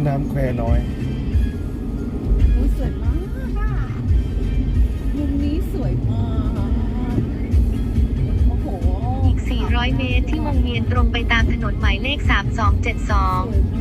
ม่น้ำแควน้อยอุ๊ยสวยมากอะมุมนี้สวยมากโอ้โหอีก 400 เมตรที่วงเวียนตรงไปตามถนนหมายเลข ส3272ม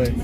ห็น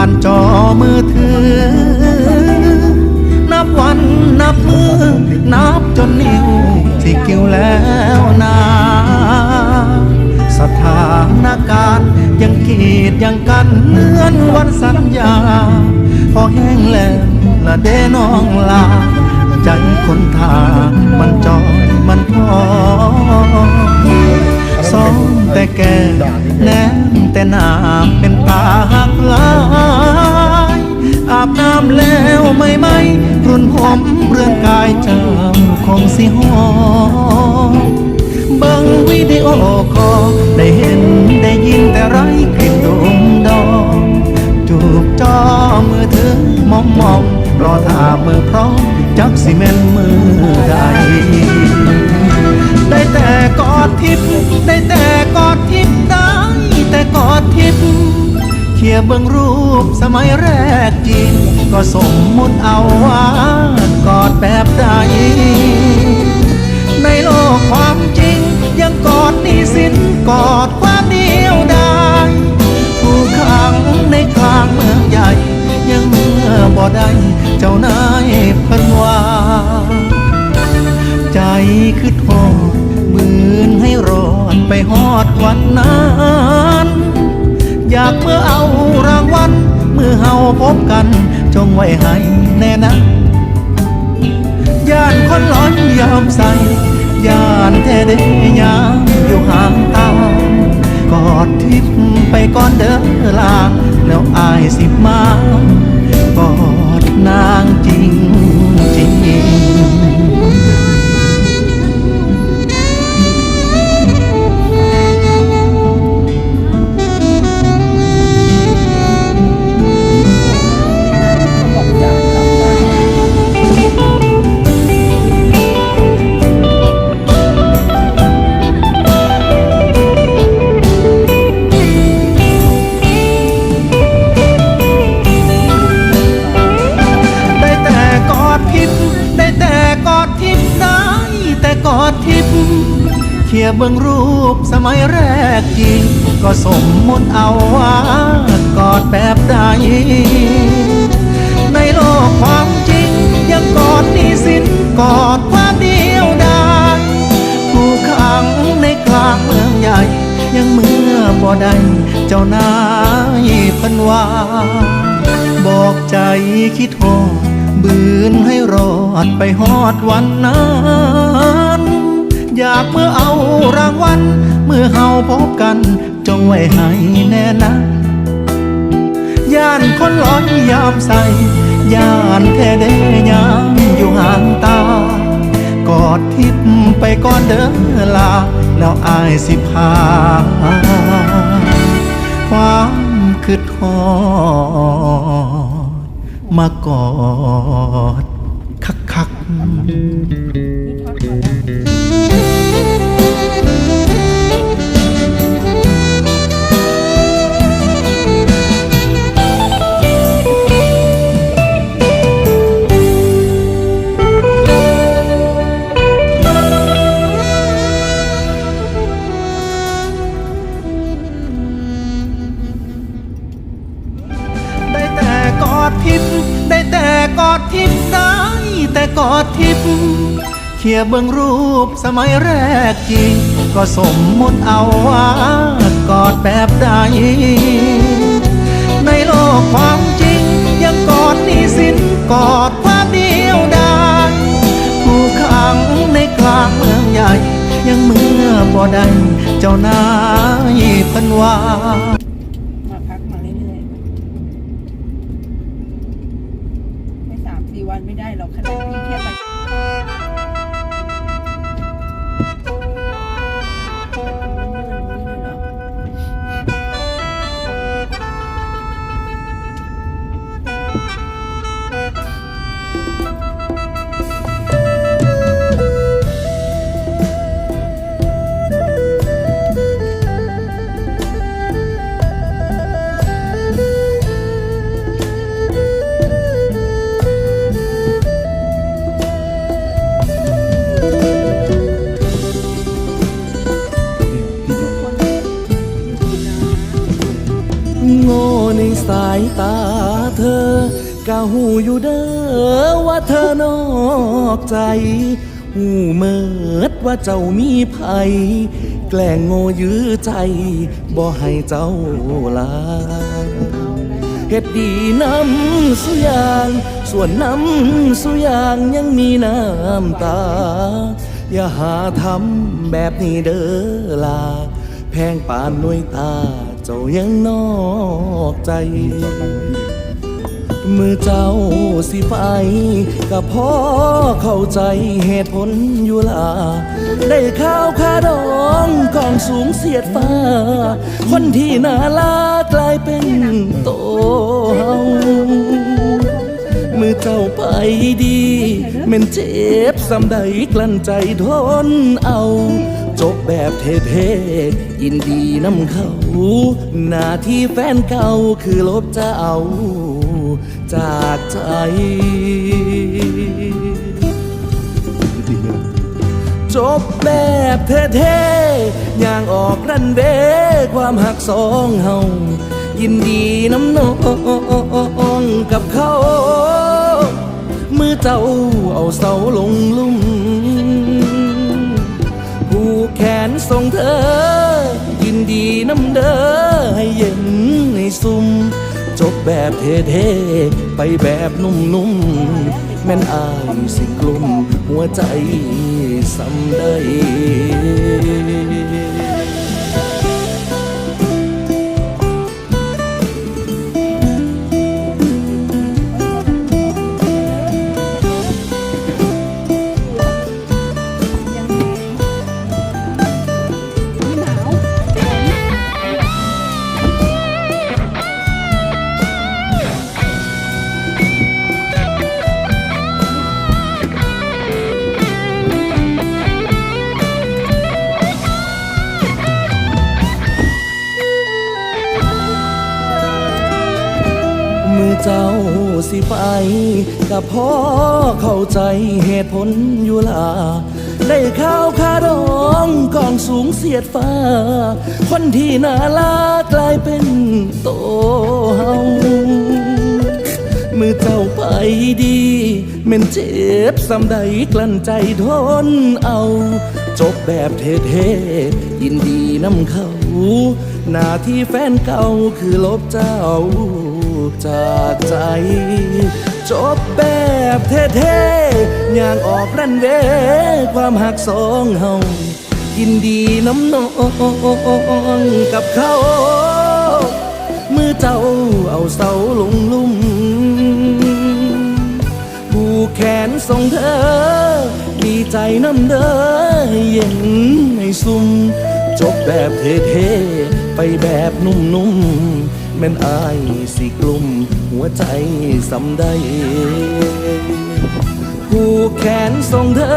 ผ่านจอมือถือ นับวันนับมือ นับจนนิ้วที่กิ้วแล้วนาสถานการณ์ยังกีดยังกันเหมือนวันสัญญา พอแห้งแล้วละเดน้องลา ใจคนทามันจอยมันพอสองแต่แก่แนมแต่หนาเป็นตาหักลา บน้ำแล้วไม่ไหมรุ่นผมเรื่องกายเจ้าคงสิหอมบิ่งวิดีโอคอได้เห็นได้ยินแต่ไรกลิ่นดมดองจูบจอมือถือมองมองรอท่ามือพร้อมจักสิเมนมือใดได้แต่กอดทิพย์ได้แต่ เขียเบิ่งรูปสมัยแรกจริง ก็สมมุติเอาว่ากอดแบบใด ในโลกความจริง ยังกอดนี้สินกอดความเดียวดายผู้ขังในกลางเมืองใหญ่ ยังเมื่อบ่ได้เจ้านายเพิ่นว่าใจคือทอดมืนให้รอดไปฮอดวันนั้นากเมื่อเอารางวัลเมื่อเฮาพบกัน จงไว้ให้แน่นะย่านคนหลอนยอมใส่ย่านแท้เดยามอยู่ห่างตากอดทิพย์ไปก่อนเด้อลาแล้วอายสิมากอดนางจริงจริง กอดทิพย์เขี่ยเบิ่งรูปสมัยแรกจริง ก็สมมติเอาว่ากอดแบบใดในโลกความจริง ยังกอดนี้สินกอดความเดียวดายผู้ขังในกลางเมืองใหญ่ ยังเมื่อบ่ได้เจ้านายพันวาบอกใจคิดโทษบืนให้รอดไปฮอดวันนั้น อยากเมื่อเอารางวัลเมื่อเฮาพบกัน จงไว้ให้แน่นะ ย่านคนร้อนยามใส่ย่านแท้เดยามอยู่ห่างตา กอดทิพย์ไปก่อนเด้อลา แล้วอายสิพา ความคืดทอดมากอดคักคัก กอดทิพย์เขี่ยเบิ่งรูปสมัยแรกจริง ก็สมมติเอาว่ากอดแบบใด ในโลกความจริง ยังกอดนี้สินกอดความเดียวดายผู้ขังในกลางเมืองใหญ่ ยังเมื่อบ่ได้เจ้านายพันว่าพักมาเรื่อยๆ กี่วันไม่ได้หรอกขนาดพี่แค่ไป หูอยู่เด้อว่าเธอนอกใจหูเมิดว่าเจ้ามีภัย แกล้งโง่ยื้อใจ บ่ให้เจ้าลาเฮ็ดดีน้ำสุยาง ส่วนน้ำสุยางยังมีน้ำตา อย่าหาทำแบบนี้เด้อลา แพงปานวยตา เจ้ายังนอกใจ มือเจ้าสิไปก็พอเข้าใจเหตุผลอยู่ล่ะได้ข้าวคาดองกองสูงเสียดฟ้า คนที่น่าลากลายเป็นโตเฮามือเจ้าไปดีแม่นเจ็บสำใดกลั้นใจทนเอา จบแบบเท่ๆยินดีน้ำเขา หน้าที่แฟนเก่าคือลบจะเอา จากใจจบแบบเท่ๆอย่างออกรันเวความหักสองเฮายินดีน้ำนองกับเขา มือเจ้าเอาเสาลงลุ่มผู้แขนส่งเธอ ยินดีน้ำเด้อให้เย็นในซุ่ม จบแบบเท่ๆไปแบบนุ่มๆ แม่นอายสิกลุ่มหัวใจสำได้ เจ้าสิไปกับพ่อเข้าใจเหตุผลอยู่ล่ะได้ข้าวคาดองกองสูงเสียดฟ้า คนที่น่าลากลายเป็นโตเฮามือเจ้าไปดีแม่นเจ็บสำใดกลั้นใจทนเอา จบแบบเท่ๆยินดีน้ำเขา หน้าที่แฟนเก่าคือลบเจ้า จากใจ จบแบบเท่ๆอย่างออกรันเวความหักสองเฮายินดีน้ำนองกับเขา มือเจ้าเอาเสาลงลุ่มผูกแขนส่งเธอ ดีใจน้ำเด้อเย็นในซุ่มจบแบบเท่ๆไปแบบนุ่มๆ แม่นอายสิกลุ่มหัวใจสำได้ผูกแขนส่งเธอ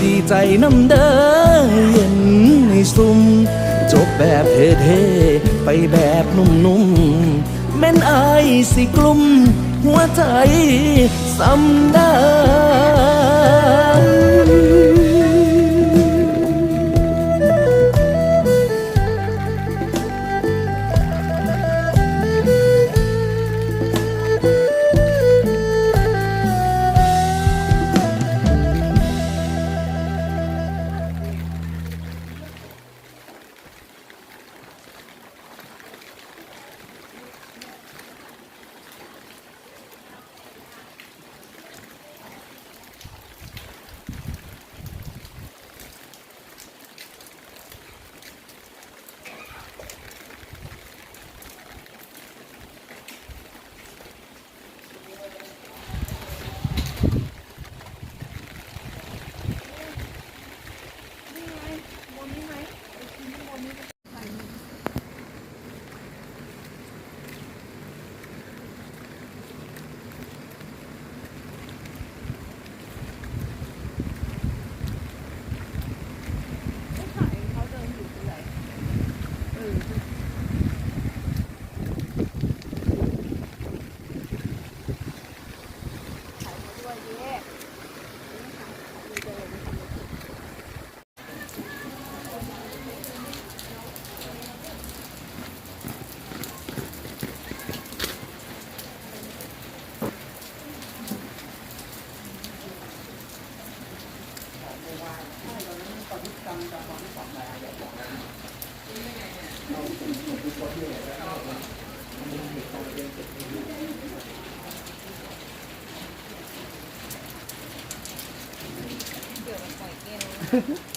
ดีใจน้ำเด้อเย็นในซุ่มจบแบบเท่ๆไปแบบนุ่มๆ แม่นอายสิกลุ่มหัวใจสำได้ เดี๋ยวมันปล่อยเกล